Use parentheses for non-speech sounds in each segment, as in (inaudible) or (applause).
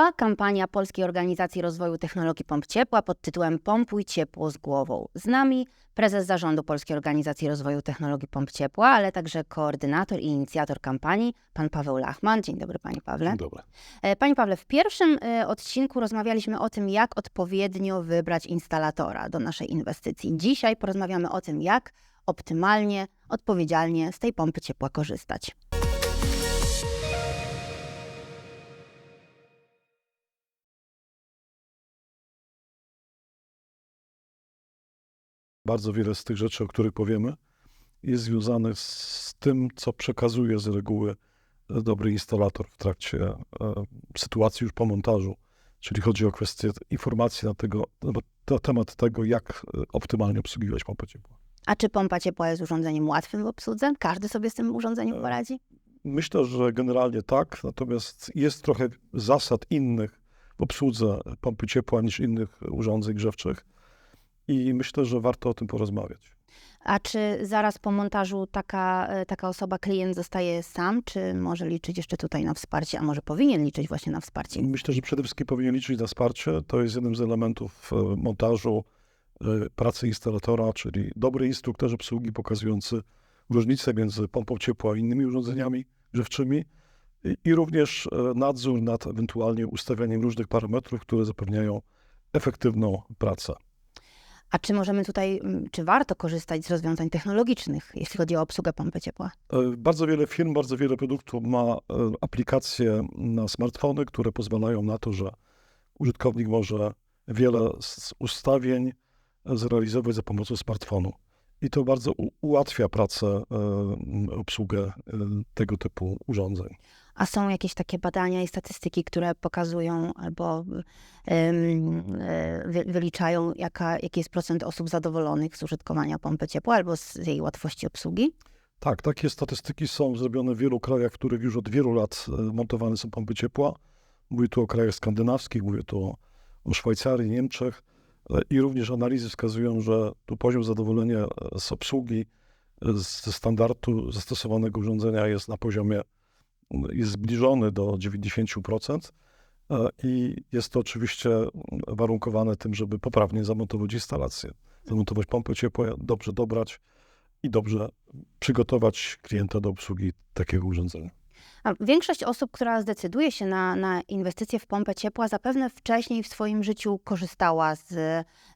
Trwa kampania Polskiej Organizacji Rozwoju Technologii Pomp Ciepła pod tytułem Pompuj ciepło z głową. Z nami prezes zarządu Polskiej Organizacji Rozwoju Technologii Pomp Ciepła, ale także koordynator i inicjator kampanii, pan Paweł Lachman. Dzień dobry, panie Pawle. Dobra. E, Panie Pawle, w pierwszym e, odcinku rozmawialiśmy o tym, jak odpowiednio wybrać instalatora do naszej inwestycji. Dzisiaj porozmawiamy o tym, jak optymalnie, odpowiedzialnie z tej pompy ciepła korzystać. Bardzo wiele z tych rzeczy, o których powiemy, jest związanych z tym, co przekazuje z reguły e, dobry instalator w trakcie e, sytuacji już po montażu. Czyli chodzi o kwestię informacji na, tego, na temat tego, jak e, optymalnie obsługiwać pompę ciepła. A czy pompa ciepła jest urządzeniem łatwym w obsłudze? Każdy sobie z tym urządzeniem E, poradzi? Myślę, że generalnie tak, natomiast jest trochę zasad innych w obsłudze pompy ciepła niż innych urządzeń grzewczych i myślę, że warto o tym porozmawiać. A czy zaraz po montażu taka, e, taka osoba, klient zostaje sam, czy może liczyć jeszcze tutaj na wsparcie, a może powinien liczyć właśnie na wsparcie? Myślę, że przede wszystkim powinien liczyć na wsparcie. To jest jednym z elementów e, montażu e, pracy instalatora, czyli dobry instruktor obsługi pokazujący różnicę między pompą ciepła a innymi urządzeniami grzewczymi i, również nadzór nad ewentualnie ustawianiem różnych parametrów, które zapewniają efektywną pracę. A czy możemy tutaj, mm, czy warto korzystać z rozwiązań technologicznych, jeśli chodzi o obsługę pompy ciepła? E, Bardzo wiele firm, bardzo wiele produktów ma e, aplikacje na smartfony, które pozwalają na to, że użytkownik może wiele z ustawień zrealizować za pomocą smartfonu. I to bardzo ułatwia pracę, e, obsługę e, tego typu urządzeń. A są jakieś takie badania i statystyki, które pokazują albo e, wy, wyliczają, jaka, jaki jest procent osób zadowolonych z użytkowania pompy ciepła albo z jej łatwości obsługi? Tak, takie statystyki są zrobione w wielu krajach, w których już od wielu lat e, montowane są pompy ciepła. Mówię tu o krajach skandynawskich, mówię tu o, Szwajcarii, Niemczech. E, I również analizy wskazują, że tu poziom zadowolenia z obsługi, ze standardu zastosowanego urządzenia jest na poziomie, jest zbliżony do 90%. E, I jest to oczywiście warunkowane tym, żeby poprawnie zamontować instalację, zamontować pompę ciepła, dobrze dobrać i dobrze przygotować klienta do obsługi takiego urządzenia. Większość osób, która zdecyduje się na, na inwestycje w pompę ciepła, zapewne wcześniej w swoim życiu korzystała z,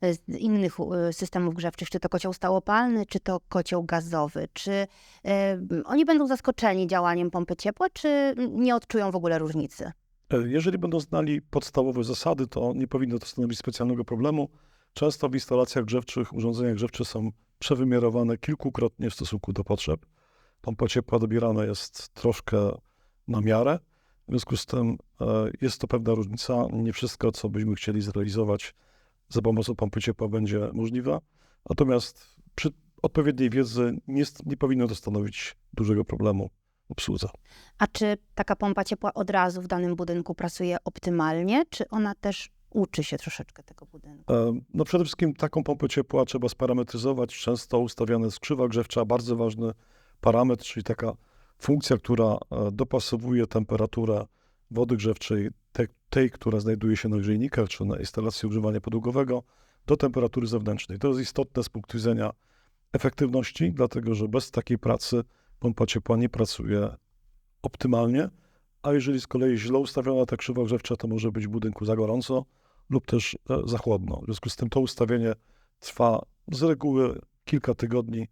z innych systemów grzewczych, czy to kocioł stałopalny, czy to kocioł gazowy. Czy e, oni będą zaskoczeni działaniem pompy ciepła, czy nie odczują w ogóle różnicy? E, Jeżeli będą znali podstawowe zasady, to nie powinno to stanowić specjalnego problemu. Często w instalacjach grzewczych urządzenia grzewcze są przewymiarowane kilkukrotnie w stosunku do potrzeb. Pompa ciepła dobierana jest troszkę na miarę. W związku z tym e, jest to pewna różnica. Nie wszystko, co byśmy chcieli zrealizować za pomocą pompy ciepła będzie możliwe. Natomiast przy odpowiedniej wiedzy nie, nie powinno to stanowić dużego problemu w obsłudze. A czy taka pompa ciepła od razu w danym budynku pracuje optymalnie, czy ona też uczy się troszeczkę tego budynku? E, No przede wszystkim taką pompę ciepła trzeba sparametryzować. Często ustawiana jest krzywa grzewcza, bardzo ważny parametr, czyli taka funkcja, która e, dopasowuje temperaturę wody grzewczej, te, tej, która znajduje się na grzejnikach czy na instalacji ogrzewania podłogowego, do temperatury zewnętrznej. To jest istotne z punktu widzenia efektywności, dlatego że bez takiej pracy pompa ciepła nie pracuje optymalnie, a jeżeli z kolei źle ustawiona ta krzywa grzewcza, to może być w budynku za gorąco, lub też e, za chłodno. W związku z tym to ustawienie trwa z reguły kilka tygodni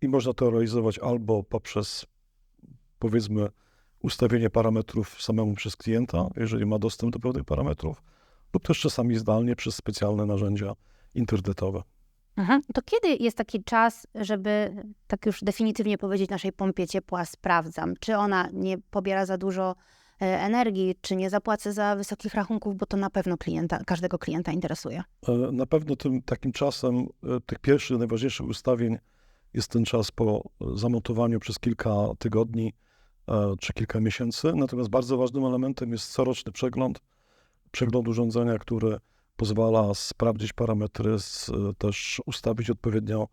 i można to realizować albo poprzez powiedzmy ustawienie parametrów samemu przez klienta, jeżeli ma dostęp do pewnych parametrów, lub też czasami zdalnie przez specjalne narzędzia internetowe. Mhm. To kiedy jest taki czas, żeby tak już definitywnie powiedzieć naszej pompie ciepła sprawdzam, czy ona nie pobiera za dużo e, energii, czy nie zapłacę za wysokich rachunków, bo to na pewno klienta, każdego klienta interesuje. E, Na pewno tym takim czasem e, tych pierwszych, najważniejszych ustawień jest ten czas po zamontowaniu przez kilka tygodni czy kilka miesięcy. Natomiast bardzo ważnym elementem jest coroczny przegląd, przegląd urządzenia, który pozwala sprawdzić parametry, e, też ustawić odpowiednio,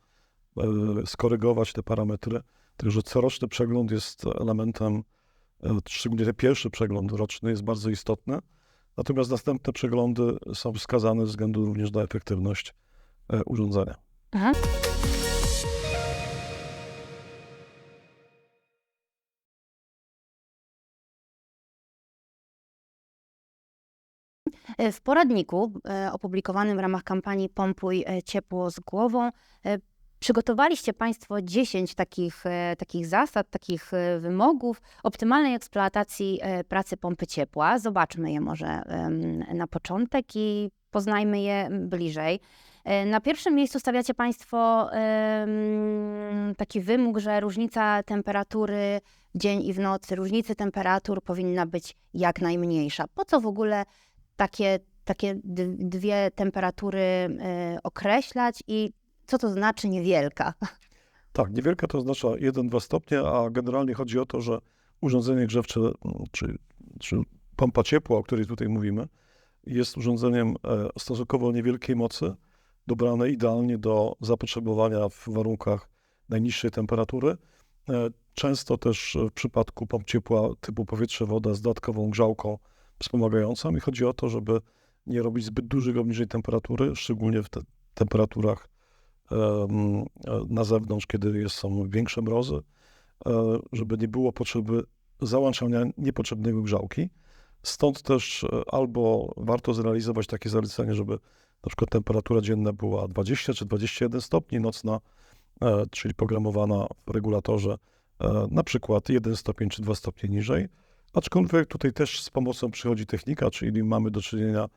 e, skorygować te parametry. Także coroczny przegląd jest elementem, e, szczególnie ten pierwszy przegląd roczny jest bardzo istotny. Natomiast następne przeglądy są wskazane ze względu również na efektywność e, urządzenia. Aha. W poradniku e, opublikowanym w ramach kampanii Pompuj e, ciepło z głową e, przygotowaliście Państwo 10 takich, e, takich zasad, takich e, wymogów optymalnej eksploatacji e, pracy pompy ciepła. Zobaczmy je może na początek i poznajmy je bliżej. E, Na pierwszym miejscu stawiacie Państwo taki wymóg, że różnica temperatury w dzień i w nocy, różnicy temperatur powinna być jak najmniejsza. Po co w ogóle takie, takie dwie temperatury e, określać i co to znaczy niewielka? (laughs) Tak, niewielka to oznacza 1-2 stopnie, a generalnie chodzi o to, że urządzenie grzewcze, mm, czy, czy pompa ciepła, o której tutaj mówimy, jest urządzeniem e, stosunkowo niewielkiej mocy, dobrane idealnie do zapotrzebowania w warunkach najniższej temperatury. E, Często też w przypadku pomp ciepła typu powietrze-woda z dodatkową grzałką wspomagającą i chodzi o to, żeby nie robić zbyt dużych obniżeń temperatury, szczególnie w te temperaturach em, e, na zewnątrz, kiedy jest, są większe mrozy, e, żeby nie było potrzeby załączania niepotrzebnego grzałki. Stąd też e, albo warto zrealizować takie zalecenie, żeby na przykład temperatura dzienna była 20 czy 21 stopni, nocna, e, czyli programowana w regulatorze na przykład 1 stopień czy 2 stopnie niżej. Aczkolwiek tutaj też z pomocą przychodzi technika, czyli mamy do czynienia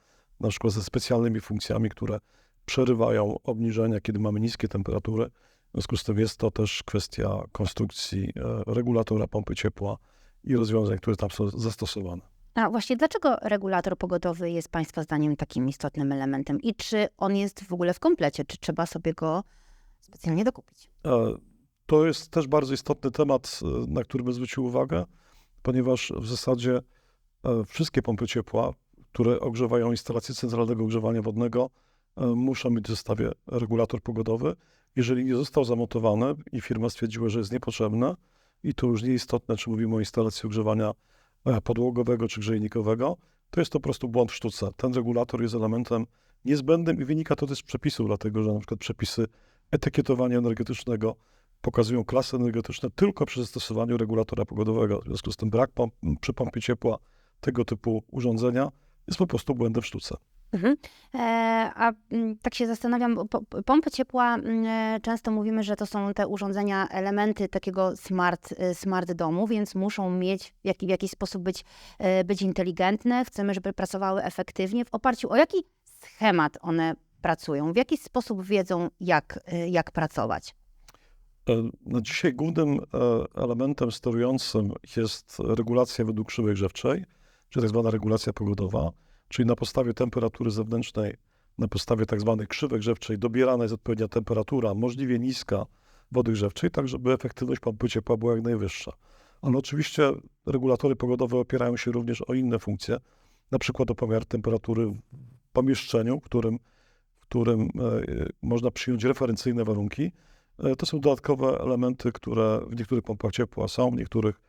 na przykład ze specjalnymi funkcjami, które przerywają obniżenia, kiedy mamy niskie temperatury. W związku z tym jest to też kwestia konstrukcji e, regulatora pompy ciepła i rozwiązań, które tam są zastosowane. A właśnie dlaczego regulator pogodowy jest Państwa zdaniem takim istotnym elementem i czy on jest w ogóle w komplecie, czy trzeba sobie go specjalnie dokupić? E, To jest też bardzo istotny temat, e, na który bym zwrócił uwagę, ponieważ w zasadzie e, wszystkie pompy ciepła, które ogrzewają instalację centralnego ogrzewania wodnego, e, muszą mieć w zestawie regulator pogodowy. Jeżeli nie został zamontowany i firma stwierdziła, że jest niepotrzebny, i to już nie istotne, czy mówimy o instalacji ogrzewania e, podłogowego czy grzejnikowego, to jest to po prostu błąd w sztuce. Ten regulator jest elementem niezbędnym i wynika to też z przepisów, dlatego że na przykład przepisy etykietowania energetycznego pokazują klasy energetyczne tylko przy zastosowaniu regulatora pogodowego. W związku z tym brak przy pompie ciepła tego typu urządzenia jest po prostu błędem w sztuce. Mhm. E, a mm, tak się zastanawiam, pompy ciepła, mm, e, często mówimy, że to są te urządzenia, elementy takiego smart, e, smart domu, więc muszą mieć w, w jakiś sposób być, być inteligentne. Chcemy, żeby pracowały efektywnie. W oparciu o jaki schemat one pracują? W jaki sposób wiedzą, jak, jak pracować? E, Na dzisiaj głównym e, elementem sterującym jest regulacja według krzywej grzewczej, czyli tak zwana regulacja pogodowa, czyli na podstawie temperatury zewnętrznej, na podstawie tak zwanej krzywej grzewczej dobierana jest odpowiednia temperatura, możliwie niska wody grzewczej, tak żeby efektywność pompy ciepła była jak najwyższa. Ale oczywiście regulatory pogodowe opierają się również o inne funkcje, na przykład o pomiar temperatury w pomieszczeniu, w którym, w którym e, można przyjąć referencyjne warunki, To są dodatkowe elementy, które w niektórych pompach ciepła są, w niektórych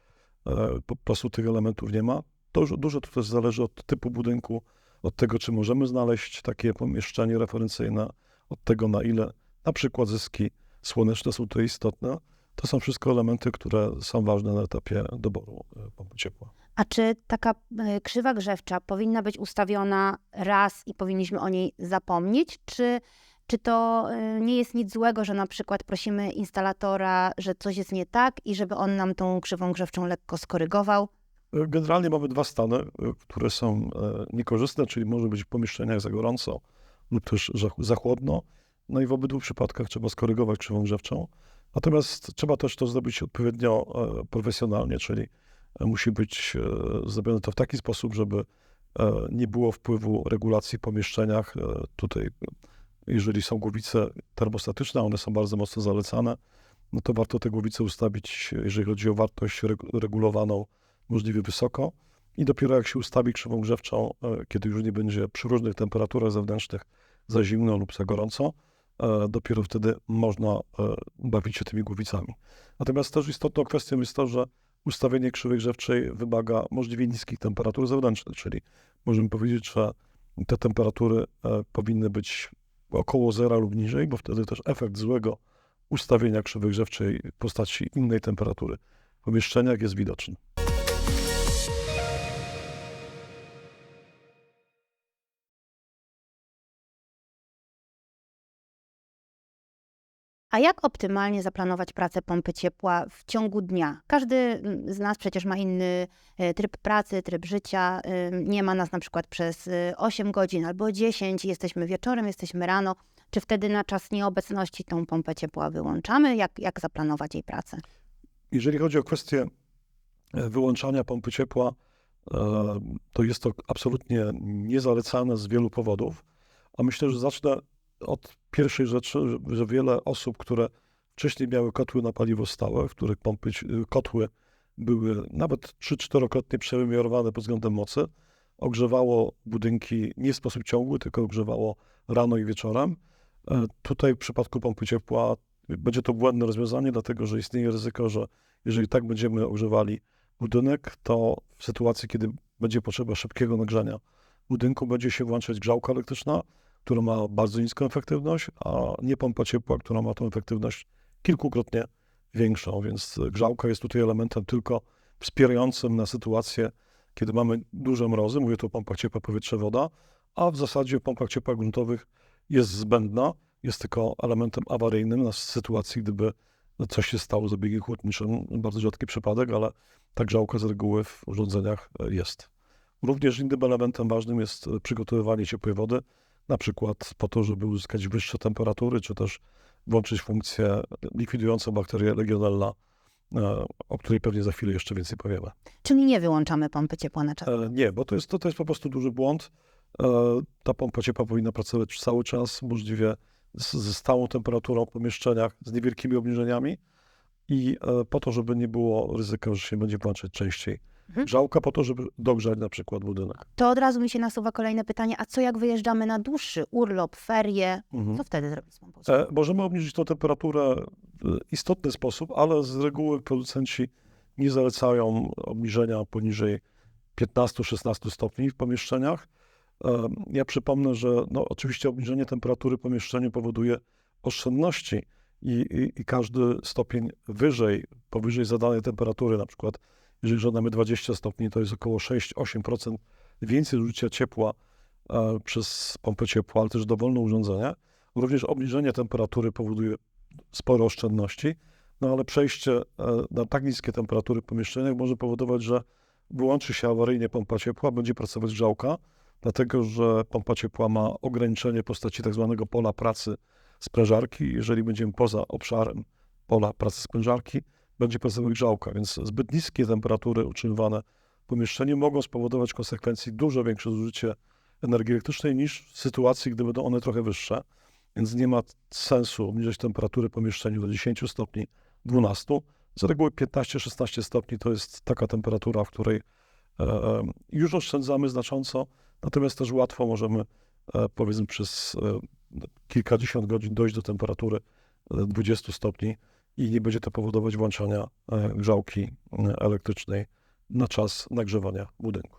e, po prostu tych elementów nie ma. Dużo, dużo to też zależy od typu budynku, od tego, czy możemy znaleźć takie pomieszczenie referencyjne, od tego, na ile na przykład zyski słoneczne są tutaj istotne. To są wszystko elementy, które są ważne na etapie doboru e, pompy ciepła. A czy taka e, krzywa grzewcza powinna być ustawiona raz i powinniśmy o niej zapomnieć, czy, czy to e, nie jest nic złego, że na przykład prosimy instalatora, że coś jest nie tak i żeby on nam tą krzywą grzewczą lekko skorygował? E, Generalnie mamy dwa stany, e, które są e, niekorzystne, czyli może być w pomieszczeniach za gorąco lub też za, chłodno. No i w obydwu przypadkach trzeba skorygować krzywą grzewczą. Natomiast trzeba też to zrobić odpowiednio e, profesjonalnie, czyli e, musi być zrobione to w taki sposób, żeby nie było wpływu regulacji w pomieszczeniach. Tutaj, jeżeli są głowice termostatyczne, one są bardzo mocno zalecane, no to warto te głowice ustawić, jeżeli chodzi o wartość reg- regulowaną, możliwie wysoko. I dopiero jak się ustawi krzywą grzewczą, e, kiedy już nie będzie przy różnych temperaturach zewnętrznych za zimno lub za gorąco, e, dopiero wtedy można e, bawić się tymi głowicami. Natomiast też istotną kwestią jest to, że ustawienie krzywej grzewczej wymaga możliwie niskich temperatur zewnętrznych, czyli możemy powiedzieć, że te temperatury powinny być około zera lub niżej, bo wtedy też efekt złego ustawienia krzywy grzewczej w postaci innej temperatury w pomieszczeniach jest widoczny. A jak optymalnie zaplanować pracę pompy ciepła w ciągu dnia? Każdy mm, z nas przecież ma inny e, tryb pracy, tryb życia. Nie ma nas na przykład przez y, 8 godzin albo 10, jesteśmy wieczorem, jesteśmy rano. Czy wtedy na czas nieobecności tą pompę ciepła wyłączamy? Jak, jak zaplanować jej pracę? Jeżeli chodzi o kwestię e, wyłączania pompy ciepła, e, to jest to absolutnie niezalecane z wielu powodów. A myślę, że zacznę od pierwszej rzeczy, że- wiele osób, które wcześniej miały kotły na paliwo stałe, w których pompy, kotły były nawet 3-4-krotnie przewymiarowane pod względem mocy, ogrzewało budynki nie w sposób ciągły, tylko ogrzewało rano i wieczorem. E, Tutaj w przypadku pompy ciepła będzie to błędne rozwiązanie, dlatego że istnieje ryzyko, że jeżeli tak będziemy ogrzewali budynek, to w sytuacji, kiedy będzie potrzeba szybkiego nagrzania budynku, będzie się włączać grzałka elektryczna, która ma bardzo niską efektywność, a nie pompa ciepła, która ma tą efektywność kilkukrotnie większą. Więc grzałka jest tutaj elementem tylko wspierającym na sytuację, kiedy mamy duże mrozy. Mówię tu o pompach ciepła, powietrze, woda, a w zasadzie w pompach ciepła gruntowych jest zbędna, jest tylko elementem awaryjnym na sytuacji, gdyby coś się stało z zabiegiem chłodniczym. Bardzo rzadki przypadek, ale ta grzałka z reguły w urządzeniach jest. Również innym elementem ważnym jest przygotowywanie ciepłej wody, na przykład po to, żeby uzyskać wyższe temperatury, czy też włączyć funkcję likwidującą bakterię Legionella, e, o której pewnie za chwilę jeszcze więcej powiemy. Czyli nie wyłączamy pompy ciepła na czas. E, Nie, bo to jest, to, to jest po prostu duży błąd. E, Ta pompa ciepła powinna pracować cały czas, możliwie z, ze stałą temperaturą w pomieszczeniach, z niewielkimi obniżeniami i po to, żeby nie było ryzyka, że się będzie włączać częściej. Mhm. Grzałka po to, żeby dogrzać na przykład budynek. To od razu mi się nasuwa kolejne pytanie, a co jak wyjeżdżamy na dłuższy urlop, ferie? Mhm. Co wtedy zrobić z ciepła? E, Możemy obniżyć tą temperaturę w istotny sposób, ale z reguły producenci nie zalecają obniżenia poniżej 15-16 stopni w pomieszczeniach. E, Ja przypomnę, że no, oczywiście obniżenie temperatury w pomieszczeniu powoduje oszczędności i, i, i każdy stopień wyżej, powyżej zadanej temperatury, na przykład jeżeli żądamy 20 stopni, to jest około 6-8% więcej zużycia ciepła e, przez pompę ciepła, ale też dowolne urządzenie. Również obniżenie temperatury powoduje spore oszczędności, no ale przejście e, na tak niskie temperatury w pomieszczeniach może powodować, że wyłączy się awaryjnie pompa ciepła, będzie pracować grzałka, dlatego że pompa ciepła ma ograniczenie w postaci tak zwanego pola pracy sprężarki. Jeżeli będziemy poza obszarem pola pracy sprężarki, będzie pracować grzałka, więc zbyt niskie temperatury utrzymywane w pomieszczeniu mogą spowodować konsekwencji dużo większe zużycie energii elektrycznej niż w sytuacji, gdy będą one trochę wyższe. Więc nie ma sensu obniżać temperatury pomieszczeniu do 10 stopni, 12. Z reguły 15-16 stopni to jest taka temperatura, w której e, e, już oszczędzamy znacząco, natomiast też łatwo możemy, e, powiedzmy, przez kilkadziesiąt godzin dojść do temperatury e, 20 stopni i nie będzie to powodować włączania e, grzałki e, elektrycznej na czas nagrzewania budynku.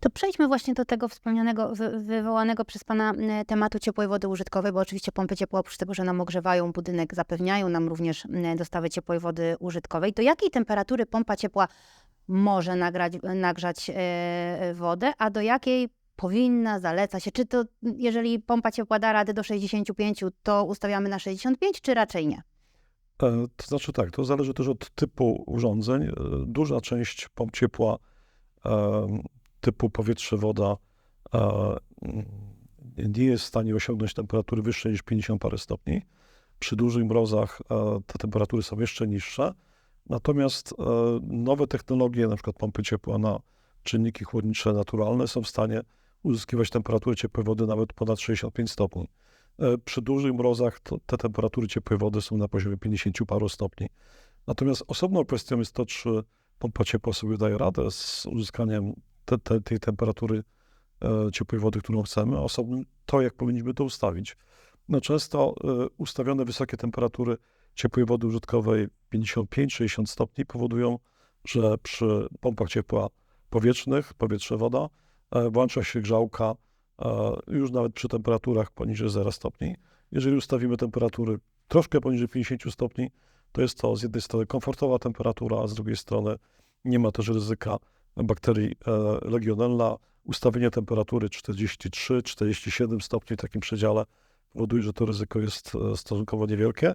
To przejdźmy właśnie do tego wspomnianego, wy- wywołanego przez Pana m, tematu ciepłej wody użytkowej, bo oczywiście pompy ciepła oprócz tego, że nam ogrzewają budynek, zapewniają nam również dostawę ciepłej wody użytkowej. Do jakiej temperatury pompa ciepła może nagrać, nagrzać e, wodę, a do jakiej powinna, zaleca się? Czy to, jeżeli pompa ciepła da radę do 65, to ustawiamy na 65, czy raczej nie? E, To znaczy tak, to zależy też od typu urządzeń. E, Duża część pomp ciepła e, typu powietrze, woda nie jest w stanie osiągnąć temperatury wyższej niż 50 parę stopni. Przy dużych mrozach te temperatury są jeszcze niższe. Natomiast nowe technologie, na przykład pompy ciepła na czynniki chłodnicze naturalne są w stanie uzyskiwać temperaturę ciepłej wody nawet ponad 65 stopni. E, Przy dużych mrozach to, te temperatury ciepłej wody są na poziomie 50 paru stopni. Natomiast osobną kwestią jest to, czy pompa ciepła sobie daje radę z uzyskaniem te, te, tej temperatury e, ciepłej wody, którą chcemy, osobnym to, jak powinniśmy to ustawić. No często e, ustawione wysokie temperatury ciepłej wody użytkowej 55-60 stopni powodują, że przy pompach ciepła powietrznych, powietrze, woda, włącza się grzałka już nawet przy temperaturach poniżej 0 stopni. Jeżeli ustawimy temperatury troszkę poniżej 50 stopni, to jest to z jednej strony komfortowa temperatura, a z drugiej strony nie ma też ryzyka bakterii e, legionella. Ustawienie temperatury 43-47 stopni w takim przedziale powoduje, że to ryzyko jest e, stosunkowo niewielkie,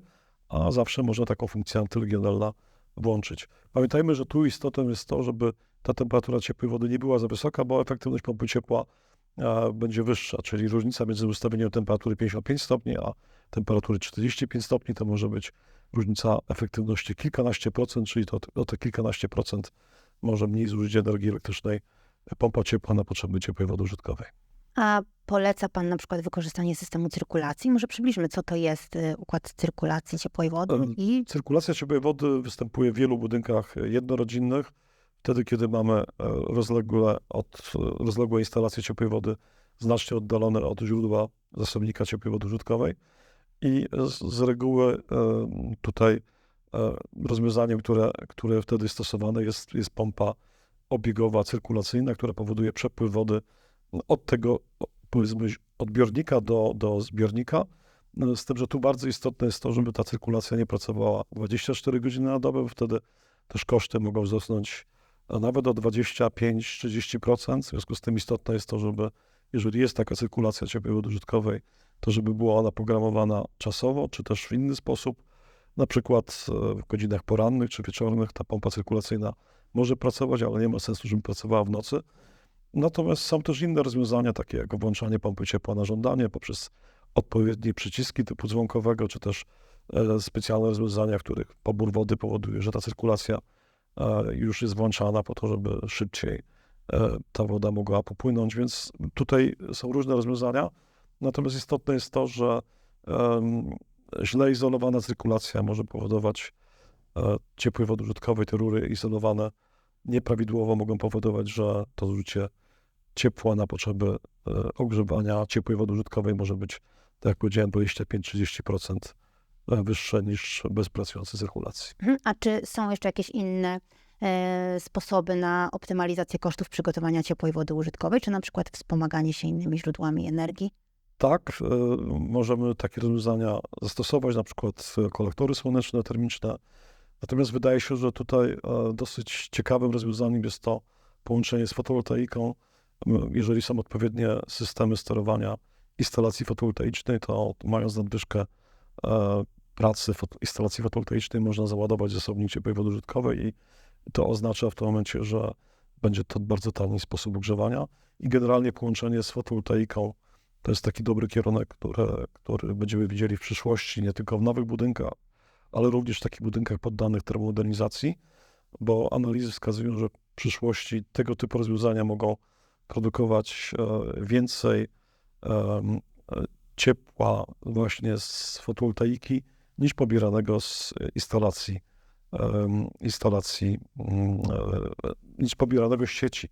a zawsze można taką funkcję antylegionella włączyć. Pamiętajmy, że tu istotą jest to, żeby ta temperatura ciepłej wody nie była za wysoka, bo efektywność pompy ciepła będzie wyższa, czyli różnica między ustawieniem temperatury 55 stopni, a temperatury 45 stopni, to może być różnica efektywności kilkanaście procent, czyli to o te kilkanaście procent może mniej zużyć energii elektrycznej pompa ciepła na potrzeby ciepłej wody użytkowej. A poleca Pan na przykład wykorzystanie systemu cyrkulacji? Może przybliżmy, co to jest y, układ cyrkulacji ciepłej wody i Cyrkulacja ciepłej wody występuje w wielu budynkach jednorodzinnych. Wtedy, kiedy mamy e, rozległe, od, rozległe instalacje ciepłej wody znacznie oddalone od źródła zasobnika ciepłej wody użytkowej. I z, z reguły e, tutaj e, rozwiązaniem, które, które wtedy stosowane jest, jest pompa obiegowa, cyrkulacyjna, która powoduje przepływ wody od tego, powiedzmy, odbiornika do, do zbiornika. No, Z tym, że tu bardzo istotne jest to, żeby ta cyrkulacja nie pracowała 24 godziny na dobę, bo wtedy też koszty mogą wzrosnąć a nawet o 25-30%. W związku z tym istotne jest to, żeby jeżeli jest taka cyrkulacja ciepłej wody użytkowej, to żeby była ona programowana czasowo, czy też w inny sposób. Na przykład e, w godzinach porannych czy wieczornych ta pompa cyrkulacyjna może pracować, ale nie ma sensu, żeby pracowała w nocy. Natomiast są też inne rozwiązania, takie jak włączanie pompy ciepła na żądanie poprzez odpowiednie przyciski typu dzwonkowego, czy też e, specjalne rozwiązania, w których pobór wody powoduje, że ta cyrkulacja już jest włączana po to, żeby szybciej e, ta woda mogła popłynąć, więc tutaj są różne rozwiązania. Natomiast istotne jest to, że źle izolowana cyrkulacja może powodować e, ciepłej wody użytkowej, te rury izolowane nieprawidłowo mogą powodować, że to zużycie ciepła na potrzeby e, ogrzewania ciepłej wody użytkowej może być, tak jak powiedziałem, 25-30% e, wyższe niż bez pracującej cyrkulacji. Mhm. A czy są jeszcze jakieś inne e, sposoby na optymalizację kosztów przygotowania ciepłej wody użytkowej, czy na przykład wspomaganie się innymi źródłami energii? Tak, e, możemy takie rozwiązania zastosować, na przykład kolektory słoneczne, termiczne. Natomiast wydaje się, że tutaj e, dosyć ciekawym rozwiązaniem jest to połączenie z fotowoltaiką. Jeżeli są odpowiednie systemy sterowania instalacji fotowoltaicznej, to mając nadwyżkę pracy foto- instalacji fotowoltaicznej, można załadować zasobnik ciepłej wody użytkowej i to oznacza w tym momencie, że będzie to bardzo tani sposób ogrzewania. I generalnie połączenie z fotowoltaiką to jest taki dobry kierunek, który, który będziemy widzieli w przyszłości, nie tylko w nowych budynkach, ale również w takich budynkach poddanych termomodernizacji, bo analizy wskazują, że w przyszłości tego typu rozwiązania mogą produkować e, więcej e, ciepła właśnie z fotowoltaiki niż pobieranego z instalacji, em, instalacji mm, e, niż pobieranego z sieci.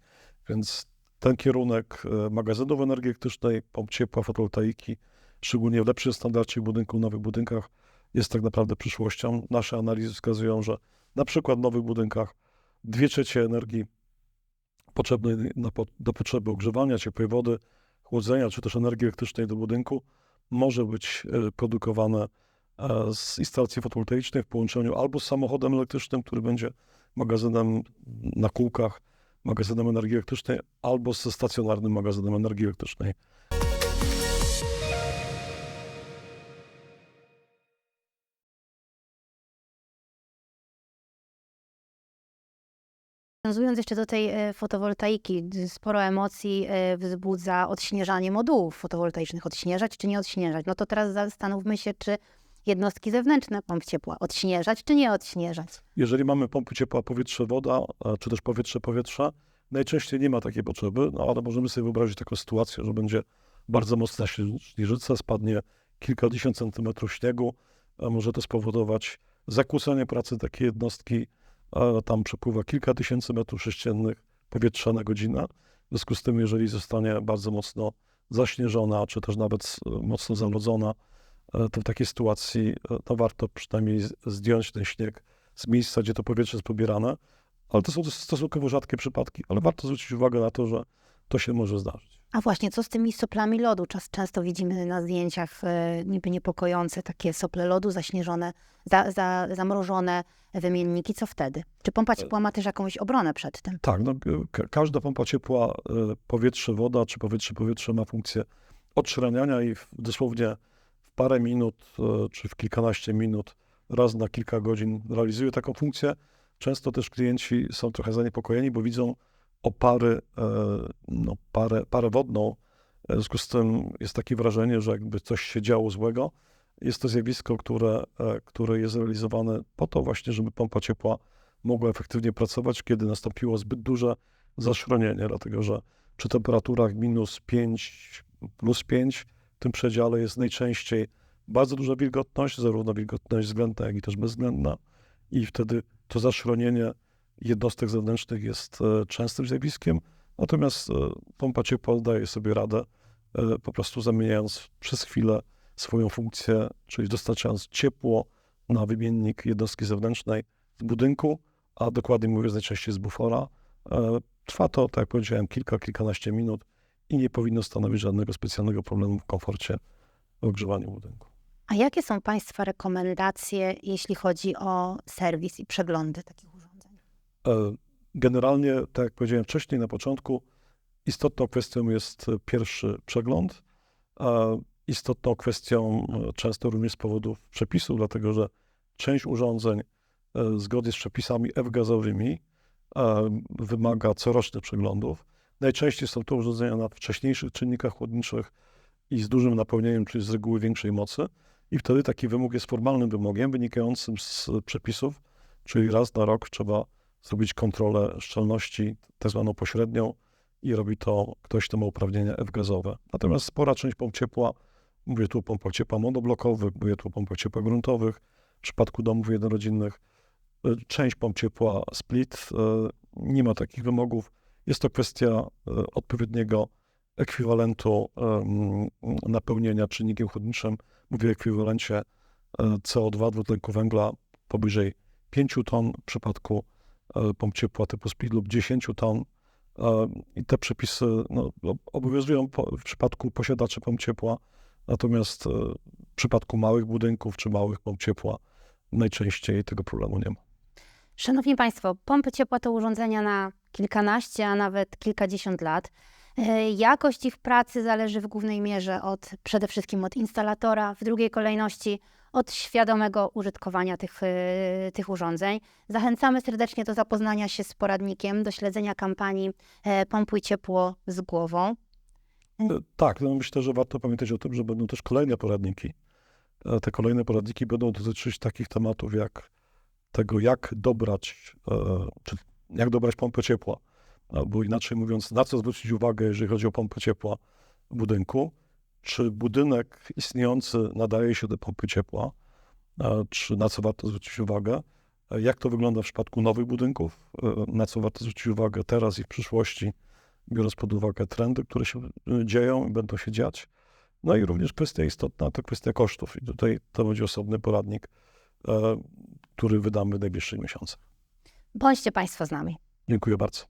Więc ten kierunek e, magazynów energii elektrycznej, pomp ciepła, fotowoltaiki, szczególnie w lepszym standardzie budynku, nowych budynkach, jest tak naprawdę przyszłością. Nasze analizy wskazują, że na przykład w nowych budynkach dwie trzecie energii potrzebnej na, do potrzeby ogrzewania, ciepłej wody, chłodzenia, czy też energii elektrycznej do budynku może być e, produkowane e, z instalacji fotowoltaicznej w połączeniu albo z samochodem elektrycznym, który będzie magazynem na kółkach, magazynem energii elektrycznej, albo ze stacjonarnym magazynem energii elektrycznej. Nawiązując jeszcze do tej e, fotowoltaiki, sporo emocji e, wzbudza odśnieżanie modułów fotowoltaicznych. Odśnieżać czy nie odśnieżać? No to teraz zastanówmy się, czy jednostki zewnętrzne pomp ciepła odśnieżać czy nie odśnieżać? Jeżeli mamy pompy ciepła powietrze-woda, czy też powietrze-powietrze, najczęściej nie ma takiej potrzeby, no ale możemy sobie wyobrazić taką sytuację, że będzie bardzo mocna śnie- śnieżyca, spadnie kilkadziesiąt centymetrów śniegu, może to spowodować zakłócenie pracy takiej jednostki, tam przepływa kilka tysięcy metrów sześciennych powietrza na godzinę. W związku z tym, jeżeli zostanie bardzo mocno zaśnieżona, czy też nawet e, mocno zalodzona, e, to w takiej sytuacji to warto przynajmniej zdjąć ten śnieg z miejsca, gdzie to powietrze jest pobierane, ale to są stosunkowo rzadkie przypadki. Ale warto zwrócić uwagę na to, że to się może zdarzyć. A właśnie, co z tymi soplami lodu? Czas, często widzimy na zdjęciach e, niby niepokojące takie sople lodu zaśnieżone, za, za, zamrożone wymienniki. Co wtedy? Czy pompa ciepła ma też jakąś obronę przed tym? Tak, no, ka- każda pompa ciepła, e, powietrze, woda, czy powietrze, powietrze ma funkcję odszraniania i w, dosłownie w parę minut, e, czy w kilkanaście minut, raz na kilka godzin realizuje taką funkcję. Często też klienci są trochę zaniepokojeni, bo widzą opary, e, no, parę, parę wodną. W związku z tym jest takie wrażenie, że jakby coś się działo złego. Jest to zjawisko, które, e, które jest realizowane po to właśnie, żeby pompa ciepła mogła efektywnie pracować, kiedy nastąpiło zbyt duże zaszronienie, dlatego że przy temperaturach minus 5, plus 5, w tym przedziale jest najczęściej bardzo duża wilgotność, zarówno wilgotność względna, jak i też bezwzględna i wtedy to zaszronienie jednostek zewnętrznych jest e, częstym zjawiskiem, natomiast e, pompa ciepła daje sobie radę, e, po prostu zamieniając przez chwilę swoją funkcję, czyli dostarczając ciepło na wymiennik jednostki zewnętrznej z budynku, a dokładnie mówiąc najczęściej z bufora. Trwa to, tak jak powiedziałem, kilka, kilkanaście minut i nie powinno stanowić żadnego specjalnego problemu w komforcie w ogrzewaniu budynku. A jakie są Państwa rekomendacje, jeśli chodzi o serwis i przeglądy takich Generalnie, tak jak powiedziałem wcześniej na początku, istotną kwestią jest e, pierwszy przegląd. E, Istotną kwestią e, często również z powodów przepisów, dlatego że część urządzeń e, zgodnie z przepisami F-gazowymi e, wymaga corocznych przeglądów. Najczęściej są to urządzenia na wcześniejszych czynnikach chłodniczych i z dużym napełnieniem, czyli z reguły większej mocy. I wtedy taki wymóg jest formalnym wymogiem wynikającym z przepisów, czyli raz na rok trzeba zrobić kontrolę szczelności, tak zwaną pośrednią i robi to ktoś, kto ma uprawnienia F-gazowe. Natomiast spora część pomp ciepła, mówię tu o pompach ciepła monoblokowych, mówię tu o pompach ciepła gruntowych, w przypadku domów jednorodzinnych, y, część pomp ciepła split y, nie ma takich wymogów. Jest to kwestia y, odpowiedniego ekwiwalentu napełnienia czynnikiem chłodniczym. Mówię o ekwiwalencie e, CO2, dwutlenku węgla powyżej 5 ton w przypadku e, pomp ciepła typu split lub 10 ton. E, I te przepisy no, ob- obowiązują w przypadku posiadaczy pomp ciepła, natomiast e, w przypadku małych budynków czy małych pomp ciepła najczęściej tego problemu nie ma. Szanowni Państwo, pompy ciepła to urządzenia na kilkanaście, a nawet kilkadziesiąt lat. E, Jakość ich pracy zależy w głównej mierze od przede wszystkim od instalatora, w drugiej kolejności od świadomego użytkowania tych, e, tych urządzeń. Zachęcamy serdecznie do zapoznania się z poradnikiem, do śledzenia kampanii e, Pompuj ciepło z głową. E, Tak, no myślę, że warto pamiętać o tym, że będą też kolejne poradniki. E, Te kolejne poradniki będą dotyczyć takich tematów jak tego, jak dobrać, czy jak dobrać pompę ciepła, albo inaczej mówiąc, na co zwrócić uwagę, jeżeli chodzi o pompę ciepła w budynku, czy budynek istniejący nadaje się do pompy ciepła, e, czy na co warto zwrócić uwagę, e, jak to wygląda w przypadku nowych budynków, e, na co warto zwrócić uwagę teraz i w przyszłości, biorąc pod uwagę trendy, które się y, dzieją i będą się dziać. No i również kwestia istotna to kwestia kosztów. I tutaj to będzie osobny poradnik, e, który wydamy w najbliższych miesiącach. Bądźcie Państwo z nami. Dziękuję bardzo.